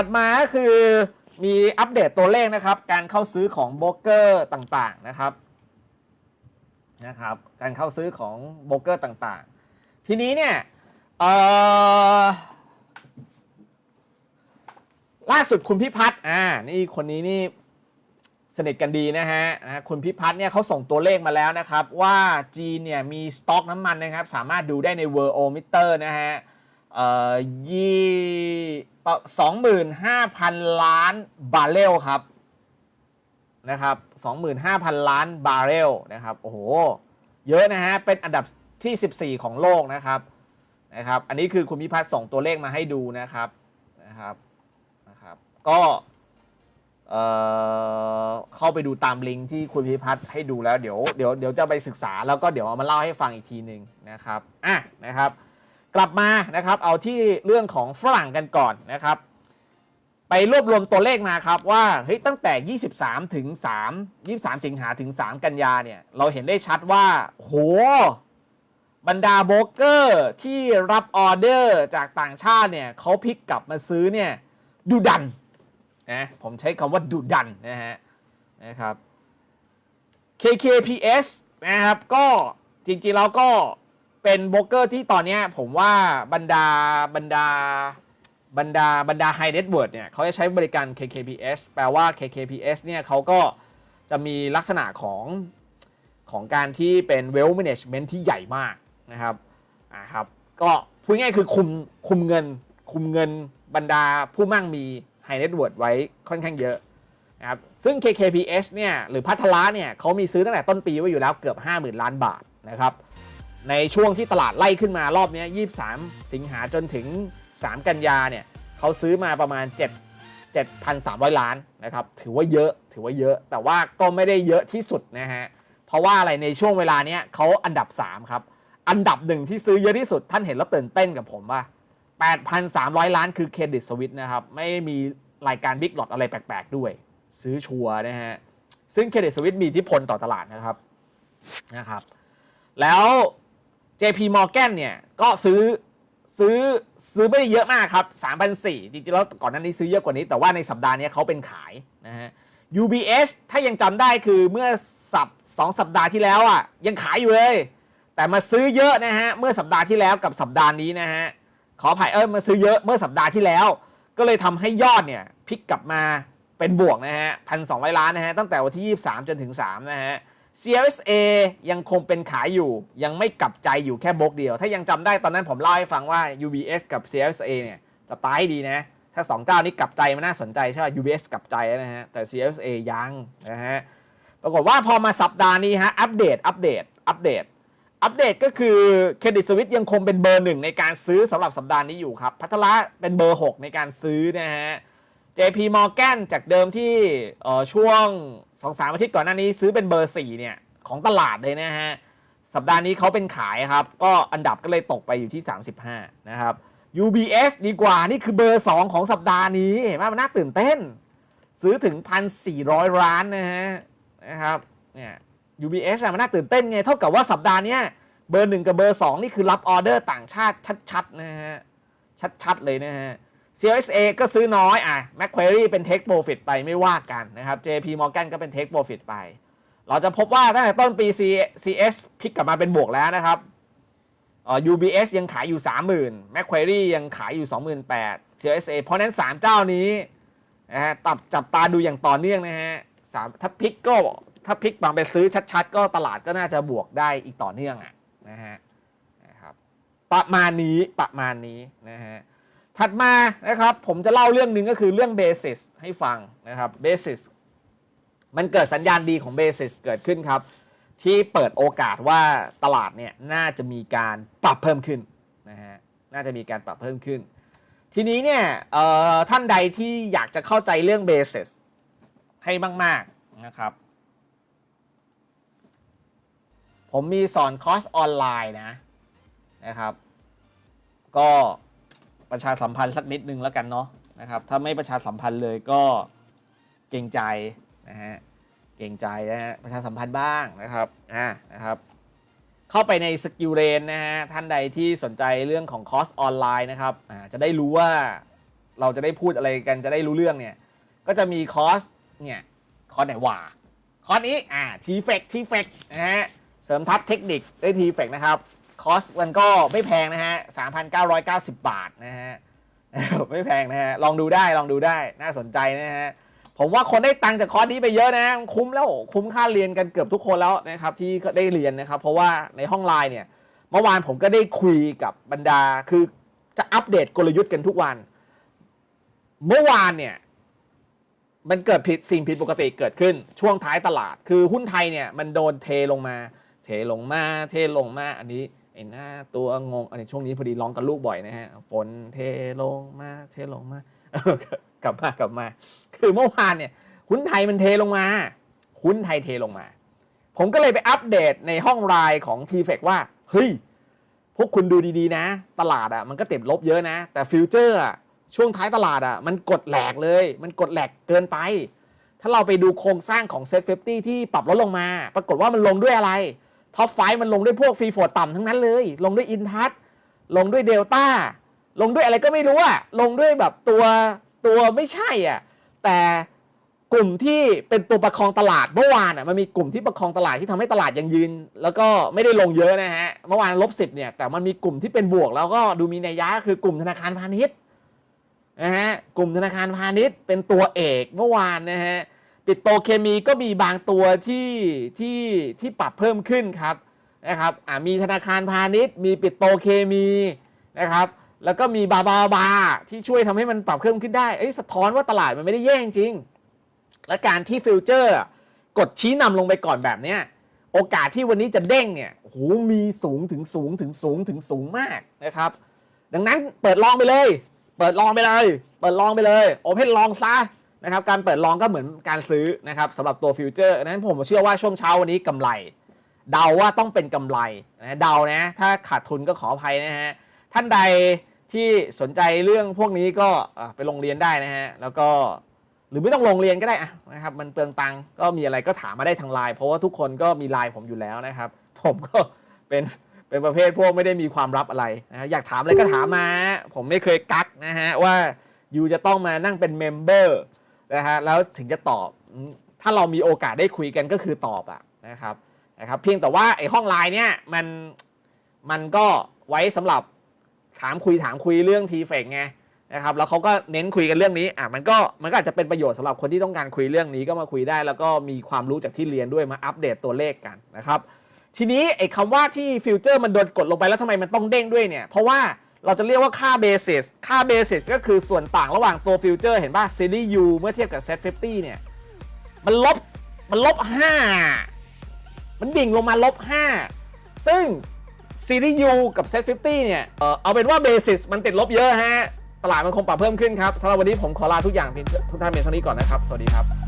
ถัดมาคือมีอัปเดตตัวเลขนะครับ การเข้าซื้อของโบรกเกอร์ต่างๆนะครับนะครับ การเข้าซื้อของโบรกเกอร์ต่างๆ ทีนี้เนี่ยล่าสุดคุณพิพัฒน์อ่านี่คนนี้นี่สนิทกันดีนะฮะนะฮะคุณพิพัฒน์เนี่ยเขาส่งตัวเลขมาแล้วนะครับ ว่าจีนเนี่ยมีสต็อกน้ำมันนะครับ สามารถดูได้ใน World o m e t e r นะฮะ เอ่อยี่สองหมื่นห้าพันล้านบาร์เรลครับนะครับสองหมื่นห้าพันล้านบาร์เรลนะครับโอ้โหเยอะนะฮะเป็นอันดับที่ 14 ของโลกนะครับนะครับอันนี้คือคุณพิพัฒน์ส่งตัวเลขมาให้ดูนะครับนะครับนะครับก็เอ่อเข้าไปดูตามลิงก์ที่คุณพิพัฒน์ให้ดูแล้วเดี๋ยวเดี๋ยวเดี๋ยวจะไปศึกษาแล้วก็เดี๋ยวเอามาเล่าให้ฟังอีกทีหนึ่งนะครับอะนะครับ กลับมานะครับเอาที่เรื่องของฝรั่งกันก่อนนะครับ ไปรวบรวมตัวเลขมาครับว่าเฮ้ยตั้งแต่ 23 ถึง 3 23 สิงหาถึง 3 กันยาเนี่ยเราเห็นได้ชัดว่าโหบรรดาโบรกเกอร์ที่รับออเดอร์จากต่างชาติเนี่ยเขาพลิกกลับมาซื้อเนี่ยดูดันนะผมใช้คำว่าดูดันนะฮะนะครับ KKPS นะครับก็จริงๆแล้วก็ เป็นโบรกเกอร์ที่ตอนนี้ผมว่าบรรดาบรรดาบรรดาบรรดาไฮเน็ตเวิร์ดเนี่ยเขาจะใช้บริการ KKPS แปลว่า KKPS เนี่ยเขาก็จะมีลักษณะของของการที่เป็น wealth management ที่ใหญ่มากนะครับอ่าครับก็พูดง่ายคือคุมคุมเงิน คุมเงินบรรดาผู้มั่งมีไฮเน็ตเวิร์ดไว้ค่อนข้างเยอะนะครับซึ่ง KKPS เนี่ยหรือพัทละเนี่ยเขามีซื้อตั้งแต่ต้นปีไว้อยู่แล้วเกือบ 50,000 ล้านบาทนะครับ ในช่วงที่ตลาดไล่ขึ้นมารอบนี้ย23 สิงหาจนถึง 3 กันยาเนี่ยเขาซื้อมาประมาณ 7 7,300 ล้านนะครับ ถือว่าเยอะถือว่าเยอะ แต่ว่าก็ไม่ได้เยอะที่สุดนะฮะ เพราะว่าอะไรในช่วงเวลาเนี้ยเขาอันดับ 3 ครับ อันดับหนึ่งที่ซื้อเยอะที่สุดท่านเห็นแล้วตื่นเต้นกับผมว่า8,300 ล้านคือเครดิตสวิตนะครับ ไม่มีรายการบิ๊กหลอตอะไรแปลก ๆ ด้วย ซื้อชัวนะฮะ ซึ่งเครดิตสวิตมีอิทธิพลต่อตลาดนะครับนะครับ แล้ว JP Morgan เนี่ยก็ซื้อซื้อซื้อไม่ได้เยอะมากครับ3,400จริงๆแล้วก่อนหน้านี้ซื้อเยอะกว่านี้ แต่ว่าในสัปดาห์นี้เขาเป็นขายนะฮะ UBS ถ้ายังจำได้คือเมื่อสัปสองสัปดาห์ที่แล้วอะยังขายอยู่เลย แต่มาซื้อเยอะนะฮะเมื่อสัปดาห์ที่แล้วกับสัปดาห์นี้นะฮะขออภัยเออมาซื้อเยอะเมื่อสัปดาห์ที่แล้ว ก็เลยทำให้ยอดเนี่ยพลิกกลับมาเป็นบวกนะฮะพันสองล้านนะฮะตั้งแต่วันที่ 23 จนถึง 3 นะฮะ CLSA ยังคงเป็นขายอยู่ ยังไม่กลับใจอยู่แค่บล็อกเดียว ถ้ายังจำได้ตอนนั้นผมเล่าให้ฟังว่า UBS กับ CLSA เนี่ยจะตายดีนะ ถ้า 2 เจ้านี้กลับใจมันน่าสนใจใช่ไหม UBS กลับใจแล้วนะฮะ แต่ CLSA ยังนะฮะ ปรากฏว่าพอมาสัปดาห์นี้ฮะ อัปเดต อัปเดต อัปเดต อัปเดตก็คือเครดิตสวิตยังคงเป็นเบอร์หนึ่งในการซื้อสำหรับสัปดาห์นี้อยู่ครับ พัทละเป็นเบอร์ 6 ในการซื้อนะฮะ JP Morgan จากเดิมที่เอ่อช่วง 2-3 อาทิตย์ก่อนหน้านี้ซื้อเป็นเบอร์ 4 เนี่ย ของตลาดเลยนะฮะ สัปดาห์นี้เขาเป็นขายครับ ก็อันดับก็เลยตกไปอยู่ที่ 35 นะครับ UBS ดีกว่านี่คือเบอร์ 2 ของสัปดาห์นี้เห็นไหมมันน่าตื่นเต้น ซื้อถึง 1,400 ล้านนะฮะนะครับเนี่ย UBS อะมันน่าตื่นเต้นไง เท่ากับว่าสัปดาห์นี้เบอร์ 1 กับเบอร์ 2 นี่คือรับออเดอร์ต่างชาติชัดๆนะฮะชัดๆเลยนะฮะ CLSA ก็ซื้อน้อยอะ Macquarie เป็น Take Profit ไปไม่ว่ากันนะครับ JP Morgan ก็เป็น Take Profit ไป เราจะพบว่าตั้งแต่ต้นปี CS พลิกกลับมาเป็นบวกแล้วนะครับเอ่อ UBS ยังขายอยู่ 30,000 Macquarie ยังขายอยู่ 28,000 CLSA เพราะฉะนั้น 3 เจ้านี้นะฮะตับจับตาดูอย่างต่อเนื่องนะฮะสามถ้าพลิกก็ถ้าพลิกมาไปซื้อชัดๆ ก็ตลาดก็น่าจะบวกได้อีกต่อเนื่องอะนะฮะนะครับประมาณนี้ประมาณนี้นะฮะ ถัดมานะครับผมจะเล่าเรื่องหนึ่งก็คือเรื่อง Basis ให้ฟังนะครับ Basis มันเกิดสัญญาณดีของ Basis เกิดขึ้นครับ ที่เปิดโอกาสว่าตลาดเนี่ยน่าจะมีการปรับเพิ่มขึ้นนะฮะน่าจะมีการปรับเพิ่มขึ้น ทีนี้เนี่ยเอ่อท่านใดที่อยากจะเข้าใจเรื่อง Basis ให้มาก ๆ นะครับ ผมมีสอนคอร์สออนไลน์นะนะครับ ก็ ประชาสัมพันธ์สักนิดนึงแล้วกันเนาะนะครับถ้าไม่ประชาสัมพันธ์เลยก็เกรงใจนะฮะเกรงใจนะฮะประชาสัมพันธ์บ้างนะครับอ่านะครับ เข้าไปในสกิลเรนนะฮะท่านใดที่สนใจเรื่องของคอร์สออนไลน์นะครับอ่าจะได้รู้ว่าเราจะได้พูดอะไรกันจะได้รู้เรื่องเนี่ยก็จะมีคอร์สเนี่ยคอร์สไหนวะคอร์สนี้อ่าทีเฟกทีเฟกนะฮะเสริมทัพเทคนิคด้วยทีเฟกนะครับ คอสมันก็ไม่แพงนะฮะ 3,990 บาทนะฮะ ไม่แพงนะฮะ ลองดูได้ลองดูได้น่าสนใจนะฮะ ผมว่าคนได้ตังค์จากคอร์สนี้ไปเยอะนะ คุ้มแล้วคุ้มค่าเรียนกันเกือบทุกคนแล้วนะครับ ที่ได้เรียนนะครับ เพราะว่าในห้องไลน์เนี่ย เมื่อวานผมก็ได้คุยกับบรรดาคือจะอัปเดตกลยุทธ์กันทุกวัน เมื่อวานเนี่ยมันเกิดผิดสิ่งผิดปกติเกิดขึ้นช่วงท้ายตลาด คือหุ้นไทยเนี่ยมันโดนเทลงมา เทลงมา เทลงมา อันนี้ ไอ้หน้าตัวงงอันนี้ช่วงนี้พอดีร้องกับลูกบ่อยนะฮะฝนเทลงมาเทลงมากลับมากลับมา คือเมื่อวานเนี่ยหุ้นไทยมันเทลงมาหุ้นไทยเทลงมา ผมก็เลยไปอัปเดตในห้องไลน์ของ t f e c ว่า เฮ้ย พวกคุณดูดีๆนะ ตลาดอะมันก็ติดลบเยอะนะ แต่ฟิวเจอร์อะช่วงท้ายตลาดอะมันกดแหลกเลย มันกดแหลกเกินไป ถ้าเราไปดูโครงสร้างของเซ็ต50ที่ปรับลดลงมา ปรากฏว่ามันลงด้วยอะไร ท็อปไฟมันลงด้วยพวกฟรีโฟร์ต่ำทั้งนั้นเลย ลงด้วยอินทัศลงด้วยเดลต้าลงด้วยอะไรก็ไม่รู้อะลงด้วยแบบตัวตัวไม่ใช่อะแต่กลุ่มที่เป็นตัวประคองตลาดเมื่อวานอะมันมีกลุ่มที่ประคองตลาดที่ทำให้ตลาดยังยืน แล้วก็ไม่ได้ลงเยอะนะฮะเมื่อวานลบสิบเนี่ยแต่มันมีกลุ่มที่เป็นบวก แล้วก็ดูมีนัยยะคือกลุ่มธนาคารพาณิชย์นะฮะกลุ่มธนาคารพาณิชย์เป็นตัวเอกเมื่อวานนะฮะ ปิโตรเคมีก็มีบางตัวที่ที่ที่ปรับเพิ่มขึ้นครับนะครับอ่ามีธนาคารพาณิชย์ มีปิโตรเคมีนะครับ แล้วก็มีบาบาบาที่ช่วยทำให้มันปรับเพิ่มขึ้นได้เอ้สะท้อนว่าตลาดมันไม่ได้แย่จริง และการที่ฟิวเจอร์กดชี้นำลงไปก่อนแบบเนี้ยโอกาสที่วันนี้จะเด้งเนี่ยโอ้โหมีสูงถึงสูงถึงสูงถึงสูงมากนะครับ ดังนั้นเปิดลองไปเลย เปิดลองไปเลย เปิดลองไปเลยโอเพนลองซะ นะครับการเปิดลองก็เหมือนการซื้อนะครับสำหรับตัวฟิวเจอร์นั้นผมเชื่อว่าช่วงเช้าวันนี้กำไร เดาว่าต้องเป็นกำไรนะเดานะถ้าขาดทุนก็ขออภัยนะฮะท่านใดที่สนใจเรื่องพวกนี้ก็ไปลงเรียนได้นะฮะแล้วก็หรือไม่ต้องลงเรียนก็ได้อะนะครับมันเปลืองตังค์ก็มีอะไรก็ถามมาได้ทางไลน์เพราะว่าทุกคนก็มีไลน์ผมอยู่แล้วนะครับ ผมก็เป็นเป็นประเภทพวกไม่ได้มีความลับอะไรนะอยากถามอะไรก็ถามมา ผมไม่เคยกักนะฮะว่ายูจะต้องมานั่งเป็นเมมเบอร์ นะฮะแล้วถึงจะตอบ ถ้าเรามีโอกาสได้คุยกันก็คือตอบอะนะครับนะครับ เพียงแต่ว่าไอ้ห้องไลน์เนี่ยมันมันก็ไว้สำหรับถามคุยถามคุยเรื่องทีเฟกไงนะครับแล้วเขาก็เน้นคุยกันเรื่องนี้อะมันก็มันก็อาจจะเป็นประโยชน์สำหรับคนที่ต้องการคุยเรื่องนี้ก็มาคุยได้ แล้วก็มีความรู้จากที่เรียนด้วยมาอัปเดตตัวเลขกันนะครับ ทีนี้ไอ้คำว่าที่ฟิวเจอร์มันโดนกดลงไปแล้วทำไมมันต้องเด้งด้วยเนี่ยเพราะว่า เราจะเรียกว่าค่าเบสิสค่าเบสิสก็คือส่วนต่างระหว่างตัวฟิวเจอร์เห็นป่ะซีรีส์ U เมื่อเทียบกับเซต50 เนี่ย มันลบ มันลบ 5 มันดิ่งลงมาลบ 5 ซึ่งซีรีส์ U กับ Set 50 เนี่ยเออเอาเป็นว่าเบสิสมันติดลบเยอะฮะ ตลาดมันคงปรับเพิ่มขึ้นครับสำหรับวันนี้ผมขอลาทุกอย่างเพียงทุกท่านเพียงเท่านี้ก่อนนะครับ สวัสดีครับ